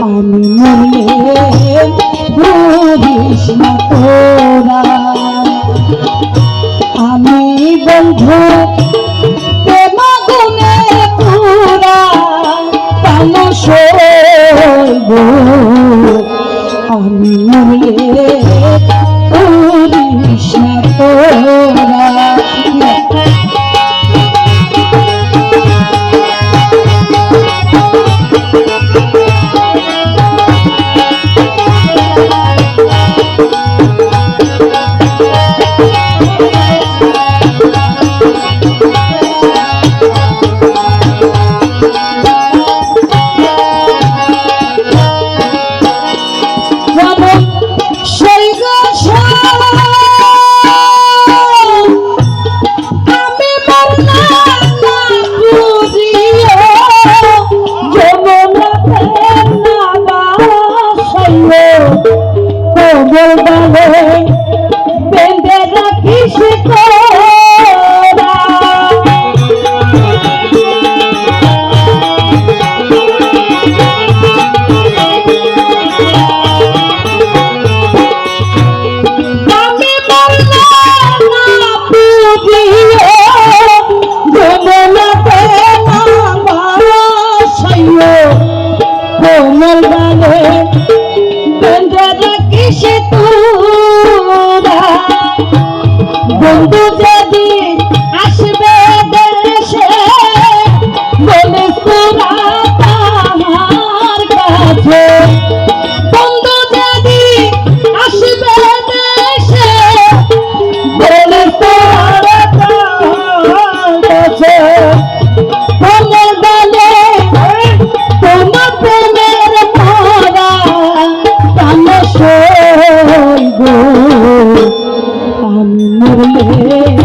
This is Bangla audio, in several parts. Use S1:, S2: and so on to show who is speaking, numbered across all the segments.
S1: আমি মনে ভাবিস তোরা। আমি বন্ধু আমি মনে ভাবিস তোরা। world আমি মরলে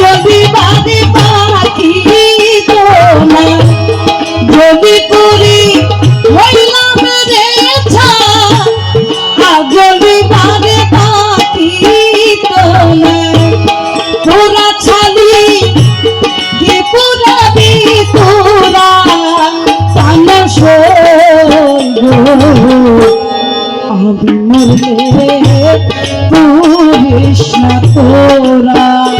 S1: যদি কৃষ্ণ তোরা।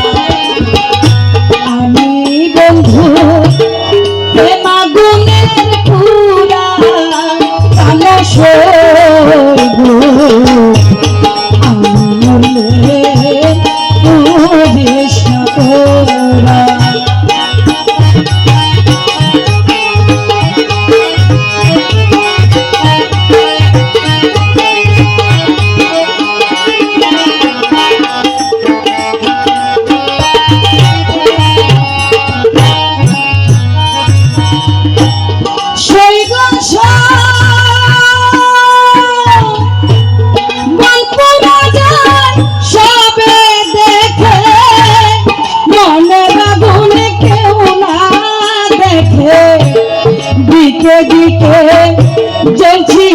S1: দিকে দিকে জ্বলছি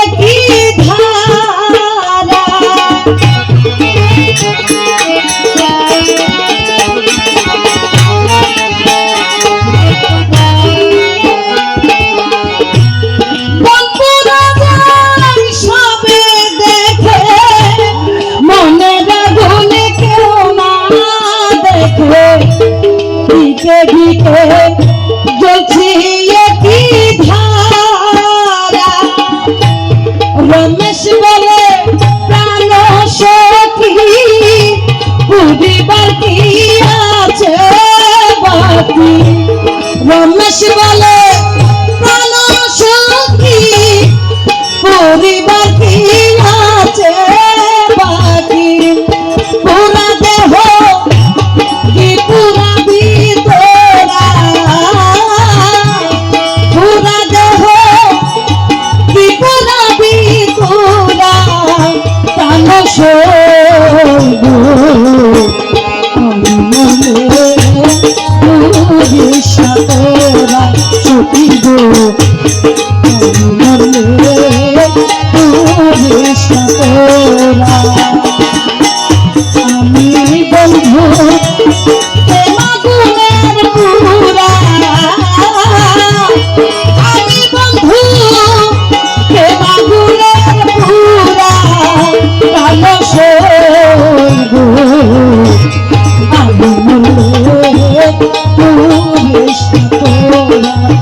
S1: একই ধারা। Take me, take me, গো